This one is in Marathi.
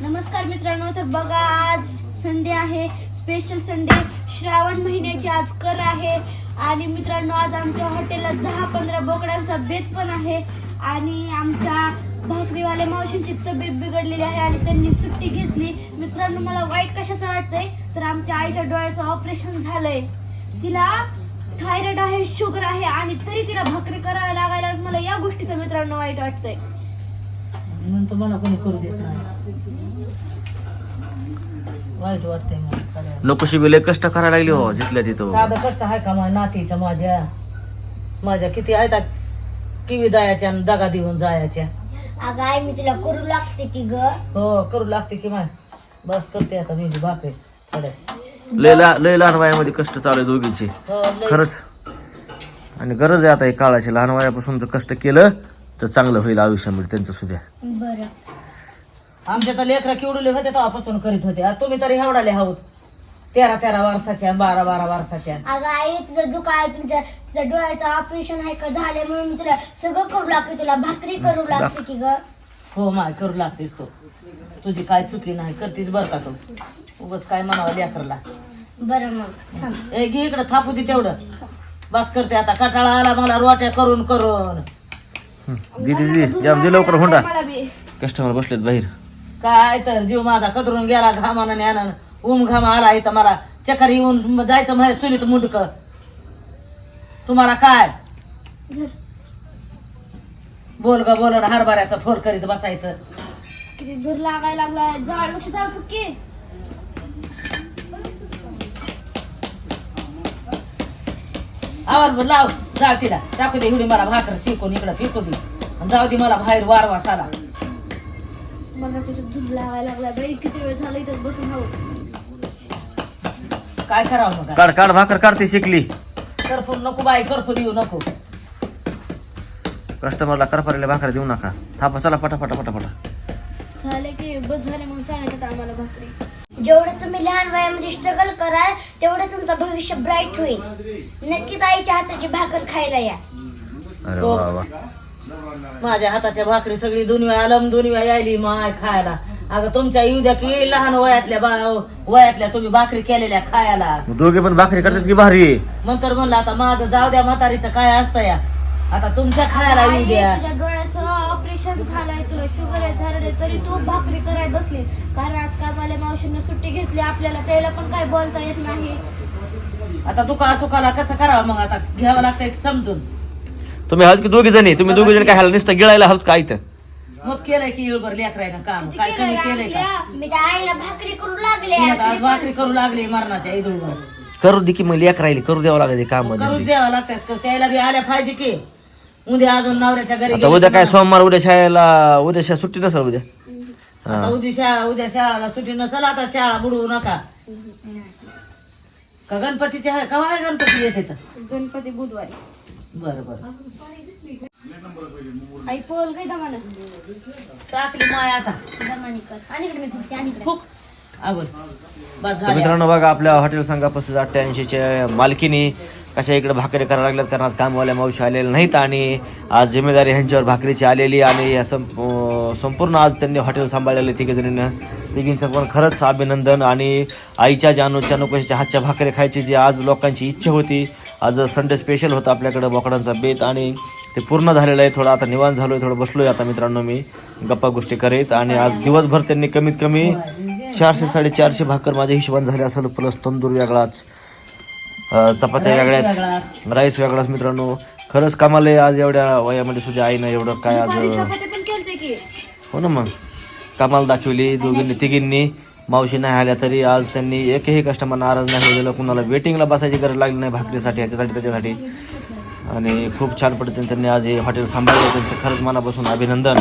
नमस्कार मित्रांनो तर बघा आज संडे आहे. Special Sunday. श्रावण महिन्याची आज कर आहे. आणि मित्रांनो आज आमच्या हॉटेलला दहा पंधरा बोकडांचा बेत पण आहे. आणि आमच्या भाकरीवाल्या मावशींची तब्येत बिघडलेली आहे आणि त्यांनी सुट्टी घेतली. मित्रांनो मला वाईट कशाचं वाटतंय? तर आमच्या आईच्या डोळ्याचं ऑपरेशन झालंय. तिला थायरॉइड आहे शुगर आहे आणि तरी तिला भाकरी करायला लागायला मला या गोष्टीचं मित्रांनो वाईट वाटतंय. म्हणून तुम्हाला कोणी करू देत नाही. वाईट वाटतंय मला करायला. बिले कष्ट करायला लागली हो जिथल्या तिथं. साधं कष्ट आहे का माझ्या नातीचं माझ्या? माझ्या किती आहेत किवी दायाच्या आणि दगा देऊन जायच्या? अगं आई मी तुला करू लागते की ग? हो करू लागते की माय. बस करते आता मी भाकरी थोड्या. लय ला- लय लहान वयामध्ये कष्ट चालू आहे दोघींचे. हो लय. खरंच. आणि गरज आहे आता हे काळाची लहान वयापासून जर कष्ट केलं तर चांगलं होईल आयुष्यामध्ये त्यांचं सुद्धा बरं. आमच्या तर लेकरं केवढले होते तेव्हापासून करीत होते. आता तुम्ही तरी हेवडाले आहोत तेरा तेरा वर्षाच्या बारा बारा वर्षाच्या. अगं आई तुझं दुःख आहे तुमच्या तुझ्या डोळ्याचं ऑपरेशन आहे का झाले म्हणून मी तुला सगळं करू लागते तुला भाकरी करू लागते की ग? हो माय करू लागतेस तू. तुझी काय चुकी नाही करतीस बरं का तू? उगच काय म्हणावं लेकरला? बरं मग थांब. ए घे इकडं थापू दे तेवढं. बस करते आता कटाळा आला मला रोट्या करून करून. दिदी दिदी या दे लवकर होंडा. कस्टमर बसलेत बाहेर. काय तर जीव माझा कदरून गेला घामानं ज्ञानानं उम घाम आला इथं मला. चक्कर येऊन जायचं माझ्या चुलीत मुंडक. तुम्हाला काय? बोल ग बोल हरभऱ्याचं फोर करीत बसायचं. किती दूर लागायला लागला झाड लक्ष फुटके आवाज बोल, लाव. जाळ तिला. टाकू दे एवढी मला भाकर फेकून इकडं फेकू दे. आणि जाऊ दे मला बाहेर वारवा साला. मला तिथे दूर लागायला लागला बाई किती वेळ झाला इथं बसून हवं काय करावं मग? काढ काढ भाकर काढते शिकली. करपून नको बाई करपू देऊ नको. कस्टमरला करपारीला भाकर देऊ नका. थापा चला पटा पटा पटा पटा झाले की बस झाले म्हणून सांगितलं आम्हाला भाकरी. जेवढं तुम्ही लहान वयामध्ये स्ट्रगल कराल तेवढं तुमचं भविष्य ब्राईट होईल. नक्कीच आईच्या हाताची भाकर खायला या. अरे हो. वा वा. माझ्या हाताच्या भाकरी सगळी दुनिया आलम दुनिया यायली माय खायला. अगं तुमच्या येऊ द्या की लहान वयातल्या बा वयातल्या तुम्ही भाकरी केलेल्या खायला. मग दोघे पण भाकरी करतात की भारी? आहे? नंतर म्हणलं आता माझं जाऊ द्या म्हातारीचं काय असतं या? आता तुमच्या खायला येऊ द्या. तुझ्या डोळ्याचं ऑपरेशन झालंय तुला. शुगर आहे थायरॉइड तरी तू भाकरी करायला बसली. कारण आज कामाला मावशीनं सुट्टी घेतली आपल्याला त्याला पण काय बोलता येत नाही. आता दुखा सुखाला कसं करावं मग? आता घ्यावं लागतंय समजून. तुम्ही आहात की दोघी जणी तुम्ही दोघी जणी काय ह्याला नुसतं गिळायला आहात का इथं? मग केलंय की येळभर लेकरायनं काम? काय कमी केलंय का? मी आईला भाकरी करू लागले ती आता आज भाकरी करू लागली मरणाच्या इदुळवर करू दे की मग लेक राहिली करू द्यावं लागेल काम करून द्यावं लागतात. त्याला बी आल्या पाहिजे की. उद्या अजून नवऱ्याच्या घरी आता गेली उद्या की काय सोमवार उद्या शाळेला उद्या शा- सुट्टी नसेल उद्या? आता उद्या शाळा उद्या शाळाला सुट्टी नसेल आता शाळा बुडवू नका. का गणपतीची आहे? का आहे गणपती येते तर? गणपती बुधवारी. बरं बरं. आई पोल काय दमानं टाकली माय आता. दमानी कर आणि इकडे मी फुकते, आणि इकडे. फुक. आवड बस तर झाली मित्रांनो बघा आपल्या हॉटेल संघा पस्तीस अठ्ठ्याऐंशीच्या मालकीनी कशा इकडे भाकरी करायला लागल्यात? कारण आज कामवाल्या मावशी आलेल्या नाहीत आणि आज जिम्मेदारी ह्यांच्यावर भाकरीची आलेली आणि या संप संपूर्ण आज त्यांनी हॉटेल सांभाळलेले तिघे तिघींचं पण खरंच अभिनंदन आणि आईच्या जानू चानुकोशीच्या हातच्या भाकरी खायची जी आज लोकांची इच्छा होती आज संडे स्पेशल होतं आपल्याकडं बोकडांचा बेत आणि ते पूर्ण झालेलं आहे. थोडं आता निवांत झालोय थोडं बसलोय आता मित्रांनो मी. गप्पा गोष्टी करीत आणि आज दिवसभर त्यांनी कमीत कमी चारशे साडेचारशे भाकर माझ्या हिशोबाने झाले असेल प्लस तंदूर वेगळाच. चपात्या वेगळ्याच राईस वेगळाच मित्रांनो. खरंच कमाल आहे आज एवढ्या वयामध्ये सुद्धा आईनं एवढं काय आज हो ना मग. कमाल दाखवली दोघींनी तिघींनी. मावशी नाही आल्या तरी आज त्यांनी एकही कस्टमर नाराज नाही होलेलं कुणाला वेटिंगला बसायची गरज लागली नाही भाकरीसाठी ह्याच्यासाठी त्याच्यासाठी. आणि खूप छान पद्धतीने त्यांनी आज हे हॉटेल सांभाळलं. त्यांचं खरंच मनापासून अभिनंदन.